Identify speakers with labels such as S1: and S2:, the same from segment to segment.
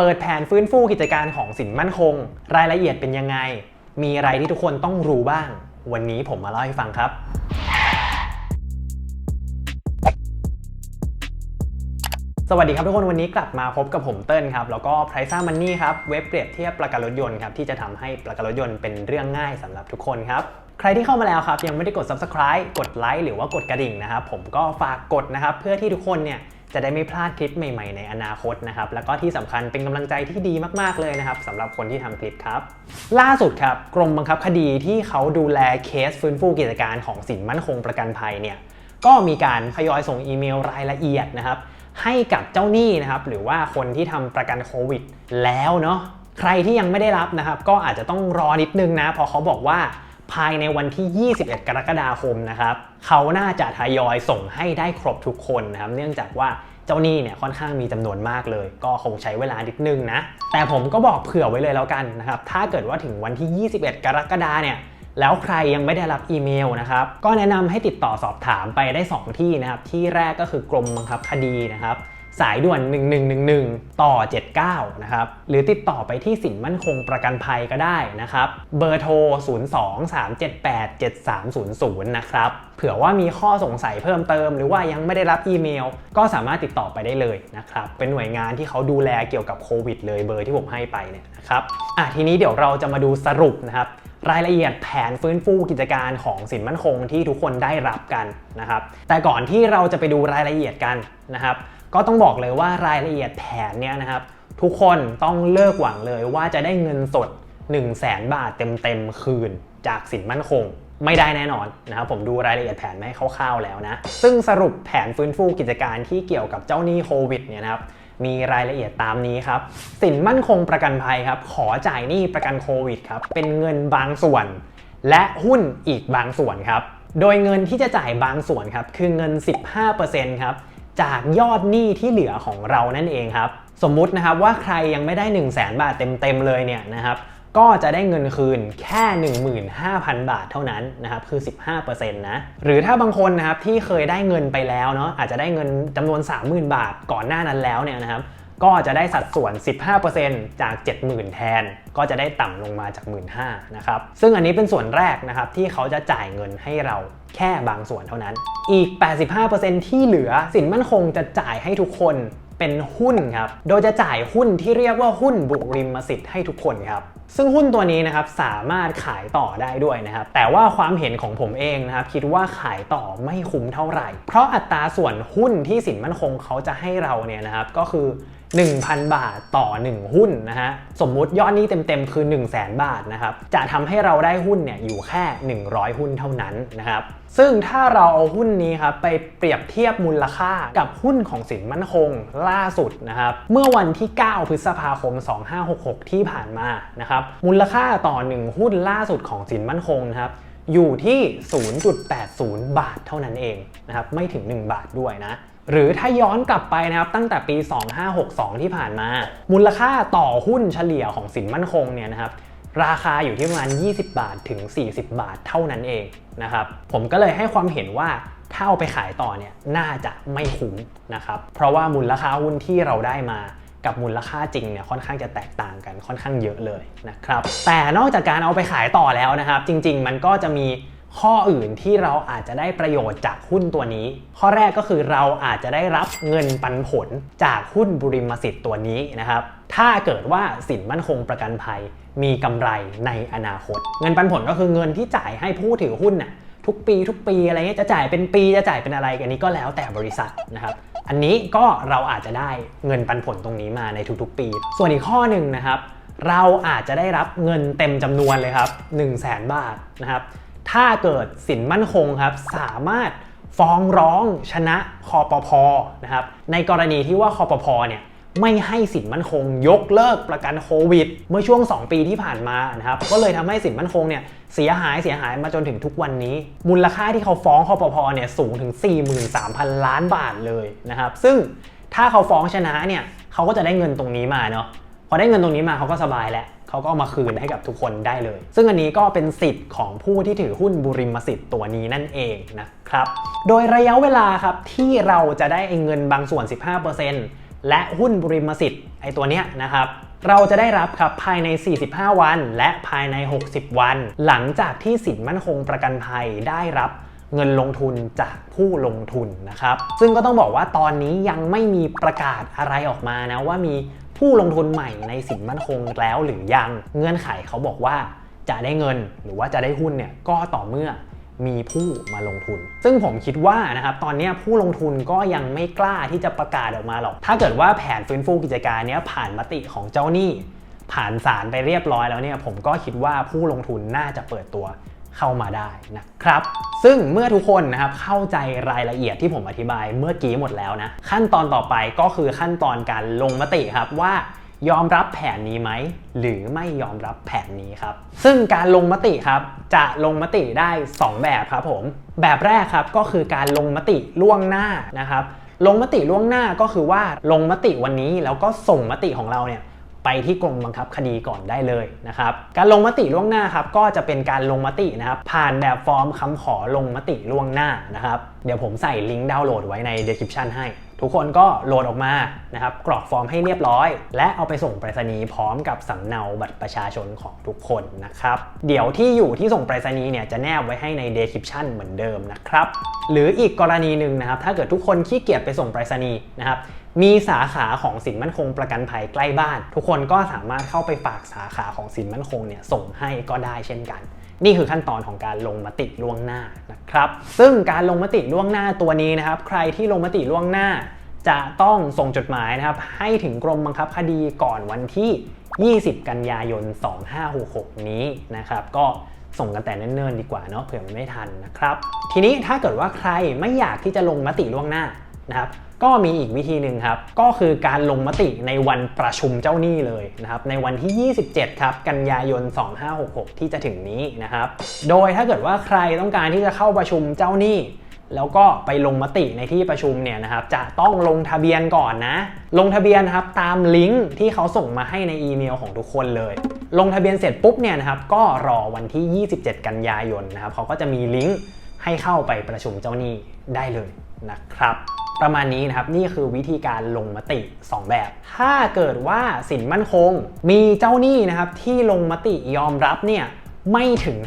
S1: เปิดแผนฟื้นฟูกิจการของสินมั่นคง รายละเอียดเป็นยังไง มีอะไรที่ทุกคนต้องรู้บ้าง วันนี้ผมมาเล่าให้ฟังครับ สวัสดีครับทุกคนวันนี้กลับมาพบกับผมเติ้ลครับ แล้วก็ Price Money ครับ เว็บเปรียบเทียบประกันรถยนต์ครับ ที่จะทำให้ประกันรถยนต์เป็นเรื่องง่ายสำหรับทุกคนครับใครที่เข้ามาแล้วครับ ยังไม่ได้กด Subscribe กดไลค์หรือว่ากดกระดิ่งนะครับ ผมก็ฝากกดนะครับ เพื่อที่ทุกคนเนี่ย จะได้ไม่พลาดคลิปใหม่ๆในอนาคตนะครับแล้วก็ที่สำคัญเป็นกำลังใจที่ดีมากๆเลยนะครับสำหรับคนที่ทำคลิปครับ ล่าสุดครับกรมบังคับคดีที่เขาดูแลเคสฟื้นฟูกิจการของสินมั่นคงประกันภัยเนี่ยก็มีการทยอยส่งอีเมลรายละเอียดนะครับให้กับเจ้าหนี้นะครับหรือว่าคนที่ทำประกันโควิด แล้วเนาะใครที่ยังไม่ได้รับนะครับก็อาจจะต้องรอนิดนึงนะเพราะเขาบอกว่า ภายในวันที่ 21 กรกฎาคมนะครับเขาน่าจะทยอยส่งให้ได้ครบทุกคนนะครับ เนื่องจากว่าเจ้าหนี้เนี่ยค่อนข้างมีจำนวนมากเลย ก็คงใช้เวลานิดนึงนะ แต่ผมก็บอกเผื่อไว้เลยแล้วกันนะครับ ถ้าเกิดว่าถึงวันที่ 21 กรกฎาเนี่ยแล้วใครยังไม่ได้รับอีเมลนะครับ ก็แนะนำให้ติดต่อสอบถามไปได้ 2 ที่นะครับ ที่แรกก็คือกรมบังคับคดีนะครับ สายด่วน 1111 ต่อ 79 นะครับ หรือติดต่อไปที่สินมั่นคงประกันภัยก็ได้นะครับ เบอร์โทร 023787300 นะครับ เผื่อว่ามีข้อสงสัยเพิ่มเติม หรือว่ายังไม่ได้รับอีเมล ก็สามารถติดต่อไปได้เลยนะครับ เป็นหน่วยงานที่เขาดูแลเกี่ยวกับโควิดเลยเบอร์ที่ผมให้ไปเนี่ยนะครับ อะทีนี้เดี๋ยวเราจะมาดูสรุปนะครับรายละเอียดแผนฟื้นฟูกิจการของสินมั่นคงที่ทุกคนได้รับกันนะครับ แต่ก่อนที่เราจะไปดูรายละเอียดกันนะครับก็ต้องบอกเลยว่ารายละเอียดแผนเนี้ยนะครับ ทุกคนต้องเลิกหวังเลยว่าจะได้เงินสด 1 0 0 0 0แบาทเต็มๆคืนจากสินมั่นคงไม่ได้แน่นอนนะครับผมดูรายละเอียดแผนมาให้คร่าวๆแล้วนะ ซึ่งสรุปแผนฟื้นฟูกิจการที่เกี่ยวกับเจ้าหนี้โควิดเนี่ยนะครับมีรายละเอียดตามนี้ครับ สินมั่นคงประกันภัยครับ ขอจ่ายหนี้ประกันโควิดครับ เป็นเงินบางส่วน และหุ้นอีกบางส่วนครับ โดยเงินที่จะจ่ายบางส่วนครับ คือเงิน 15%ครับ จากยอดหนี้ที่เหลือของเรานั่นเองครับ สมมุตินะครับว่าใครยังไม่ได้ 1 0 0 0 0แบาทเต็มๆเลยเนี่ยนะครับก็จะได้เงินคืนแค่ 15,000 บาทเท่านั้นนะครับคือ 15%นะหรือถ้าบางคนนะครับที่เคยได้เงินไปแล้วเนาะอาจจะได้เงินจำนวน 30,000 บาทก่อนหน้านั้นแล้วเนี่ยนะครับ ก็จะได้สัดส่วน 15%จาก 70,000 แทน ก็จะได้ต่ำลงมาจาก 15,000นะครับ ซึ่งอันนี้เป็นส่วนแรกนะครับที่เขาจะจ่ายเงินให้เราแค่บางส่วนเท่านั้น อีก 85%ที่เหลือสินมั่นคงจะจ่ายให้ทุกคนเป็นหุ้นครับ โดยจะจ่ายหุ้นที่เรียกว่าหุ้นบุริมสิทธิ์ให้ทุกคนครับซึ่งหุ้นตัวนี้นะครับสามารถขายต่อได้ด้วยนะครับ แต่ว่าความเห็นของผมเองนะครับ คิดว่าขายต่อไม่คุ้มเท่าไหร่ เพราะอัตราส่วนหุ้นที่สินมั่นคงเขาจะให้เราเนี่ยนะครับก็คือ 1,000 บาทต่อ 1 หุ้นนะฮะสมมุติยอดนี้เต็มๆ คือ 1 0 0 0 0แบาทนะครับจะทำให้เราได้หุ้นเนี่ยอยู่แค่ 100 หุ้นเท่านั้นนะครับซึ่งถ้าเราเอาหุ้นนี้ครับไปเปรียบเทียบมูลค่ากับหุ้นของสินมั่นคงล่าสุดนะครับเมื่อวันที่ 9 พฤษภาคม 2566 ที่ผ่านมานะครับมูลค่าต่อ 1 หุ้นล่าสุดของสินมั่นคงนะครับอยู่ที่ 0.80 บาทเท่านั้นเองนะครับไม่ถึง 1 บาทด้วยนะหรือถ้าย้อนกลับไปนะครับตั้งแต่ปี 2562 ที่ผ่านมา มูลค่าต่อหุ้นเฉลี่ยของสินมั่นคงเนี่ยนะครับราคาอยู่ที่ประมาณ 20 บาทถึง 40 บาทเท่านั้นเองนะครับผมก็เลยให้ความเห็นว่าถ้าเอาไปขายต่อเนี่ยน่าจะไม่คุ้มนะครับเพราะว่ามูลค่าหุ้นที่เราได้มา กับมูลค่าจริงเนี่ยค่อนข้างจะแตกต่างกันค่อนข้างเยอะเลยนะครับ แต่นอกจากการเอาไปขายต่อแล้วนะครับ จริง ๆ มันก็จะมีข้ออื่นที่เราอาจจะได้ประโยชน์จากหุ้นตัวนี้ ข้อแรกก็คือเราอาจจะได้รับเงินปันผลจากหุ้นบุริมสิทธิ์ตัวนี้นะครับ ถ้าเกิดว่าสินมั่นคงประกันภัยมีกำไรในอนาคต เงินปันผลก็คือเงินที่จ่ายให้ผู้ถือหุ้นน่ะทุกปีทุกปีอะไรเงี้ยจะจ่ายเป็นปีจะจ่ายเป็นอะไรอันนี้ก็แล้วแต่บริษัทนะครับ อันนี้ก็เราอาจจะได้เงินปันผลตรงนี้มาในทุกๆ ปี ส่วนอีกข้อหนึ่งนะครับ เราอาจจะได้รับเงินเต็มจำนวนเลยครับ 1 0 0 0 0แบาทนะครับ ถ้าเกิดสินมั่นคงครับสามารถฟ้องร้องชนะคอปพนะครับ ในกรณีที่ว่าคอปพเนี่ย ไม่ให้สินมั่นคง ยกเลิกประกันโควิด เมื่อช่วง 2 ปีที่ผ่านมานะครับก็เลยทำให้สินมั่นคงเนี่ยเสียหายเสียหายมาจนถึงทุกวันนี้ มูลค่าที่เขาฟ้องคอปพเนี่ยสูงถึง 43,000 ล้านบาทเลยนะครับซึ่งถ้าเขาฟ้องชนะเนี่ยเขาก็จะได้เงินตรงนี้มาเนาะพอได้เงินตรงนี้มาเขาก็สบายแล้วเขาก็เอามาคืนให้กับทุกคนได้เลย ซึ่งอันนี้ก็เป็นสิทธิ์ของผู้ที่ถือหุ้นบุริมสิทธิ์ตัวนี้นั่นเองนะครับ โดยระยะเวลาครับที่เราจะได้เงินบางส่วน 15% และหุ้นบริมสิทธิ์ไอตัวเนี้ยนะครับเราจะได้รับครับภายใน 45 วัน และภายใน 60 วัน หลังจากที่สินมั่นคงประกันภัยได้รับเงินลงทุนจากผู้ลงทุนนะครับ ซึ่งก็ต้องบอกว่าตอนนี้ยังไม่มีประกาศอะไรออกมานะว่ามีผู้ลงทุนใหม่ในสินมั่นคงแล้วหรือยัง เงื่อนไขเขาบอกว่าจะได้เงินหรือว่าจะได้หุ้นเนี่ยก็ต่อเมื่อ มีผู้มาลงทุน ซึ่งผมคิดว่านะครับตอนนี้ผู้ลงทุนก็ยังไม่กล้าที่จะประกาศออกมาหรอก ถ้าเกิดว่าแผนฟื้นฟูกิจการนี้ผ่านมติของเจ้าหนี้ ผ่านศาลไปเรียบร้อยแล้วเนี่ยผมก็คิดว่าผู้ลงทุนน่าจะเปิดตัวเข้ามาได้นะครับ ซึ่งเมื่อทุกคนนะครับเข้าใจรายละเอียดที่ผมอธิบายเมื่อกี้หมดแล้วนะขั้นตอนต่อไปก็คือขั้นตอนการลงมติครับว่า ยอมรับแผนนี้ไหมหรือไม่ยอมรับแผนนี้ครับ ซึ่งการลงมติครับจะลงมติได้ 2 แบบครับผม แบบแรกครับก็คือการลงมติล่วงหน้านะครับ ลงมติล่วงหน้าก็คือว่าลงมติวันนี้แล้วก็ส่งมติของเราเนี่ย ไปที่กรมบังคับคดีก่อนได้เลยนะครับการลงมติล่วงหน้าครับก็จะเป็นการลงมตินะครับผ่านแบบฟอร์มคำขอลงมติล่วงหน้านะครับเดี๋ยวผมใส่ลิงก์ดาวน์โหลดไว้ใน description ให้ทุกคนก็โหลดออกมานะครับกรอกฟอร์มให้เรียบร้อย และเอาไปส่งไปรษณีย์พร้อมกับสำเนาบัตรประชาชนของทุกคนนะครับเดี๋ยวที่อยู่ที่ส่งไปรษณีย์เนี่ยจะแนบไว้ให้ใน description เหมือนเดิมนะครับหรืออีกกรณีหนึ่งนะครับถ้าเกิดทุกคนขี้เกียจไปส่งไปรษณีย์นะครับ มีสาขาของสินมั่นคงประกันภัยใกล้บ้าน ทุกคนก็สามารถเข้าไปฝากสาขาของสินมั่นคงเนี่ยส่งให้ก็ได้เช่นกัน นี่คือขั้นตอนของการลงมติล่วงหน้านะครับซึ่งการลงมติล่วงหน้าตัวนี้นะครับ ใครที่ลงมติล่วงหน้า จะต้องส่งจดหมายนะครับให้ถึงกรมบังคับคดีก่อนวันที่ 20 กันยายน 2566 นี้นะครับก็ส่งกันแต่เนิ่นๆดีกว่าเนาะเผื่อมันไม่ทันนะครับ ทีนี้ถ้าเกิดว่าใครไม่อยากที่จะลงมติล่วงหน้านะครับ ก็มีอีกวิธีหนึ่งครับ ก็คือการลงมติในวันประชุมเจ้าหนี้เลยนะครับ ในวันที่ 27 ครับ กันยายน 2566 ที่จะถึงนี้นะครับ โดยถ้าเกิดว่าใครต้องการที่จะเข้าประชุมเจ้าหนี้แล้วก็ไปลงมติในที่ประชุมเนี่ยนะครับ จะต้องลงทะเบียนก่อนนะ ลงทะเบียนครับตามลิงก์ที่เขาส่งมาให้ในอีเมลของทุกคนเลย ลงทะเบียนเสร็จปุ๊บเนี่ยนะครับ ก็รอวันที่ 27 กันยายนนะครับเขาก็จะมีลิงก์ให้เข้าไปประชุมเจ้าหนี้ได้เลยนะครับ ประมาณนี้นะครับนี่คือวิธีการลงมติ 2 แบบ ถ้าเกิดว่าสินมั่นคง มีเจ้าหนี้นะครับที่ลงมติยอมรับเนี่ยไม่ถึง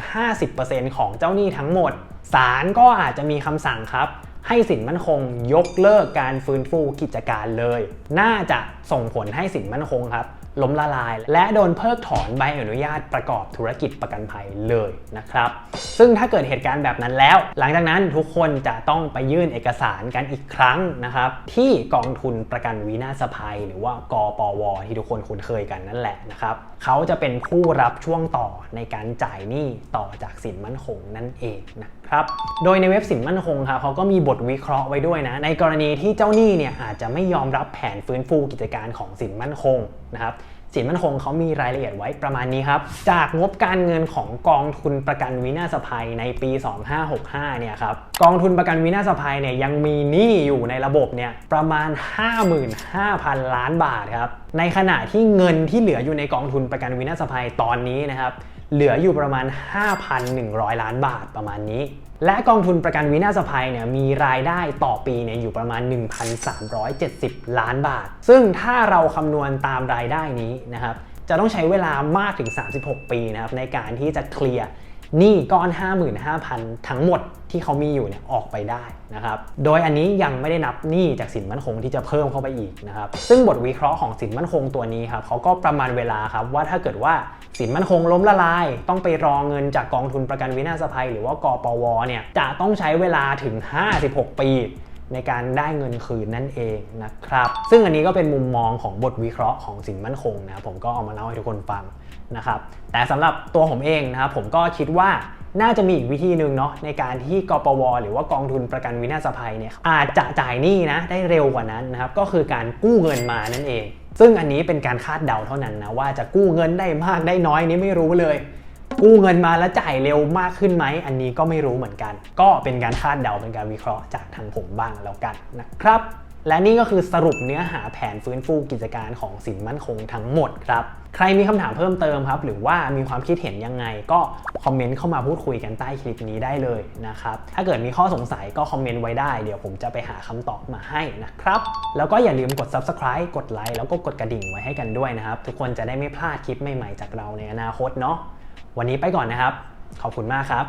S1: 50%ของเจ้าหนี้ทั้งหมดศาลก็อาจจะมีคำสั่งครับ ให้สินมั่นคงยกเลิกการฟื้นฟูกิจการเลย น่าจะส่งผลให้สินมั่นคงครับ ล้มละลาย และโดนเพิกถอนใบอนุญาตประกอบธุรกิจประกันภัยเลยนะครับ ซึ่งถ้าเกิดเหตุการณ์แบบนั้นแล้ว หลังจากนั้นทุกคนจะต้องไปยื่นเอกสารกันอีกครั้งนะครับที่กองทุนประกันวินาศภัย หรือว่ากปว ที่ทุกคนคุ้นเคยกันนั่นแหละนะครับเขาจะเป็นผู้รับช่วงต่อในการจ่ายหนี้ต่อจากสินมั่นคงนั่นเองนะ ครับ โดยในเว็บสินมั่นคงครับเขาก็มีบทวิเคราะห์ไว้ด้วยนะ ในกรณีที่เจ้าหนี้เนี่ยอาจจะไม่ยอมรับแผนฟื้นฟูกิจการของสินมั่นคงนะครับสินมั่นคงเขามีรายละเอียดไว้ประมาณนี้ครับ จากงบการเงินของกองทุนประกันวินาศภัยในปี 2565 เนี่ยครับ กองทุนประกันวินาศภัยเนี่ยยังมีหนี้อยู่ในระบบเนี่ยประมาณ 55,000 ล้านบาทครับ ในขณะที่เงินที่เหลืออยู่ในกองทุนประกันวินาศภัยตอนนี้นะครับ เหลืออยู่ประมาณ 5,100 ล้านบาทประมาณนี้ และกองทุนประกันวินาศภัยเนี่ยมีรายได้ต่อปีเนี่ยอยู่ประมาณ 1,370 ล้านบาท ซึ่งถ้าเราคำนวณตามรายได้นี้นะครับจะต้องใช้เวลามากถึง 36 ปีนะครับในการที่จะเคลียร์ หนี้ก้อน 55,000 ทั้งหมดที่เขามีอยู่เนี่ยออกไปได้นะครับ โดยอันนี้ยังไม่ได้นับหนี้จากสินมั่นคงที่จะเพิ่มเข้าไปอีกนะครับ ซึ่งบทวิเคราะห์ของสินมั่นคงตัวนี้ครับเขาก็ประมาณเวลาครับว่าถ้าเกิดว่าสินมั่นคงล้มละลาย ต้องไปรอเงินจากกองทุนประกันวินาศภัย หรือว่ากปวเนี่ยจะต้องใช้เวลาถึง 56 ปี ในการได้เงินคืนนั่นเองนะครับ ซึ่งอันนี้ก็เป็นมุมมองของบทวิเคราะห์ของสินมั่นคงนะผมก็เอามาเล่าให้ทุกคนฟังนะครับ แต่สำหรับตัวผมเองนะครับผมก็คิดว่าน่าจะมีอีกวิธีหนึ่งเนาะในการที่กปว หรือว่ากองทุนประกันวินาศภัยเนี่ยอาจจะจ่ายหนี้นะได้เร็วกว่านั้นนะครับก็คือการกู้เงินมานั่นเอง ซึ่งอันนี้เป็นการคาดเดาเท่านั้นนะว่าจะกู้เงินได้มากได้น้อยนี้ไม่รู้เลย กู้เงินมาแล้วจ่ายเร็วมากขึ้นไหม อันนี้ก็ไม่รู้เหมือนกัน ก็เป็นการคาดเดาเป็นการวิเคราะห์จากทางผมบ้างแล้วกันนะครับและนี่ก็คือสรุปเนื้อหาแผนฟื้นฟูกิจการของสินมั่นคงทั้งหมดครับ ใครมีคำถามเพิ่มเติมครับ หรือว่ามีความคิดเห็นยังไง ก็คอมเมนต์เข้ามาพูดคุยกันใต้คลิปนี้ได้เลยนะครับ ถ้าเกิดมีข้อสงสัยก็คอมเมนต์ไว้ได้ เดี๋ยวผมจะไปหาคำตอบมาให้นะครับ แล้วก็อย่าลืมกด subscribe กดไลค์แล้วก็กดกระดิ่งไว้ให้กันด้วยนะครับ ทุกคนจะได้ไม่พลาดคลิปใหม่ๆจากเราในอนาคตเนาะ วันนี้ไปก่อนนะครับ ขอบคุณมากครับ